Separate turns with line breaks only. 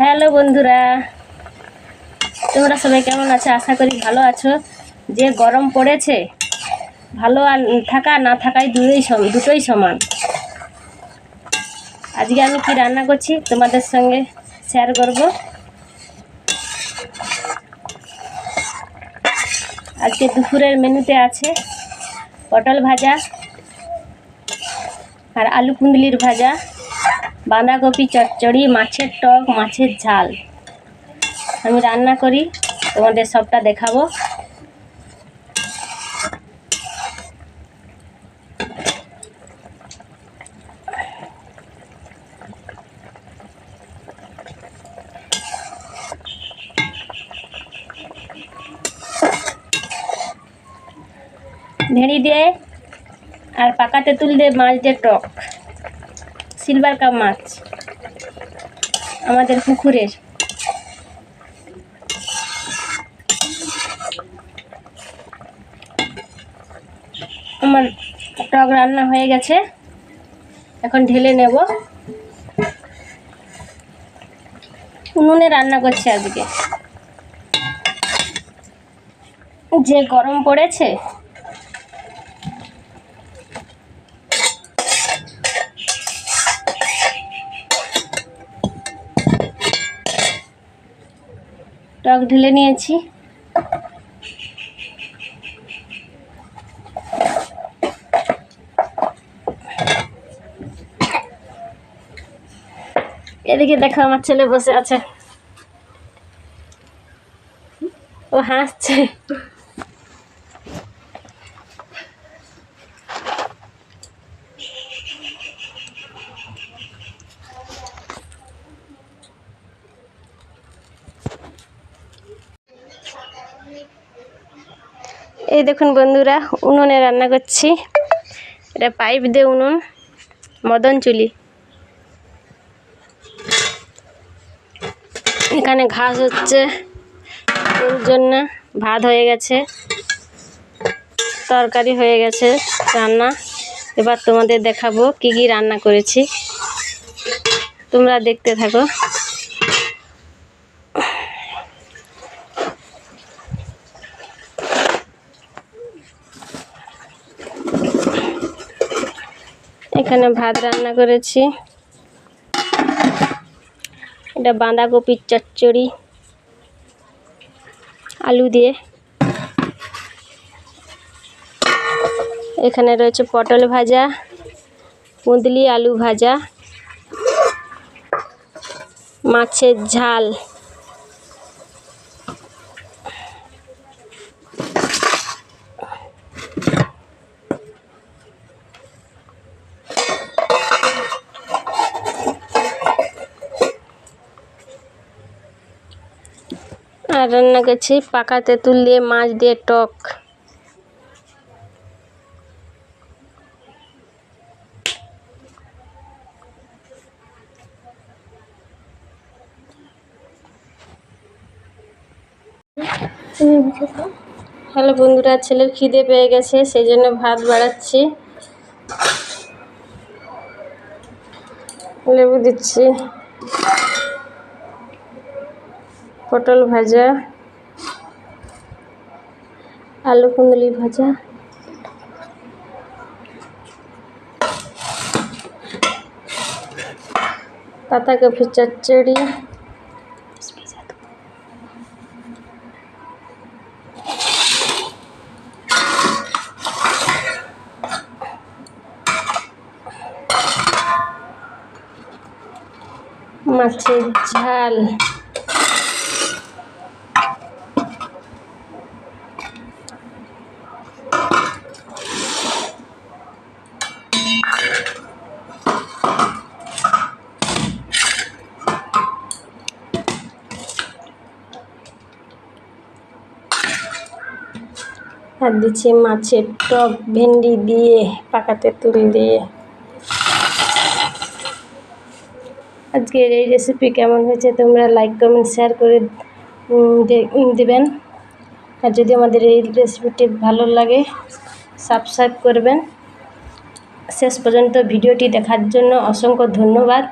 Hello বন্ধুরা, তোমরা সবাই কেমন আছো? আশা করি ভালো আছো। যে গরম পড়েছে, ভালো আর থাকা না থাকাই দুটোই দুটোই সমান। আজকে আমি কি রান্না করছি তোমাদের সঙ্গে শেয়ার করব। আজকে দুপুরের মেনুতে আছে পটল ভাজা আর আলু কুন্দলির ভাজা। বাঁধাকপি, চচ্চড়ি, মাছের টক, মাছের ঝাল। আমি রান্না করি, তোমাদের সবটা দেখাবো। ভেড়ি দিয়ে আর পাকা তেঁতুল দিয়ে মাছ দিয়ে টক। সিলভার কাপ মাছ। আমাদের পুকুরের। আমার টক রান্না হয়ে গেছে। এখন ঢেলে নেব। উনুনে রান্না করছে আজকে। যে গরম পড়েছে টক ঢেলে নিয়েছি। এদিকে দেখো আমার ছেলে বসে আছে। ও হাসছে। এই দেখুন বন্ধুরা, উনুনে রান্না করছি। এটা পাইপ দিয়ে উনুন, মদন চুলি। এখানে ঘাস হচ্ছে ওর জন্য ভাত হয়ে গেছে, তরকারি হয়ে গেছে, রান্না। এবার তোমাদের দেখাবো কি কি রান্না করেছি। তোমরা দেখতে থাকো। এখানে ভাত রান্না করেছি। এটা বাঁধাকপির চচ্চড়ি, আলু দিয়ে। এখানে রয়েছে পটল ভাজা, কুঁদলি আলু ভাজা, মাছের ঝাল। আর রান্না করছি পাকা তেঁতুল দিয়ে, মাছ দিয়ে, টক। হ্যালো বন্ধুরা, ছেলের খিদে পেয়ে গেছে, সেই জন্য ভাত বাড়াচ্ছি। লেবু দিচ্ছি। পটল ভাজা আলু কুন্দলি ভাজা পাতাকপি চচ্চড়ি মাছের ঝাল। আর দিচ্ছি, মাছের টক ভেন্ডি দিয়ে, পাকা তেঁতুল দিয়ে। আজকের এই রেসিপি কেমন হয়েছে তোমরা লাইক কমেন্ট শেয়ার করে দিবেন। আর যদি আমাদের এই রেসিপিটি ভালো লাগে সাবস্ক্রাইব করবেন। শেষ পর্যন্ত ভিডিওটি দেখার জন্য অসংখ্য ধন্যবাদ।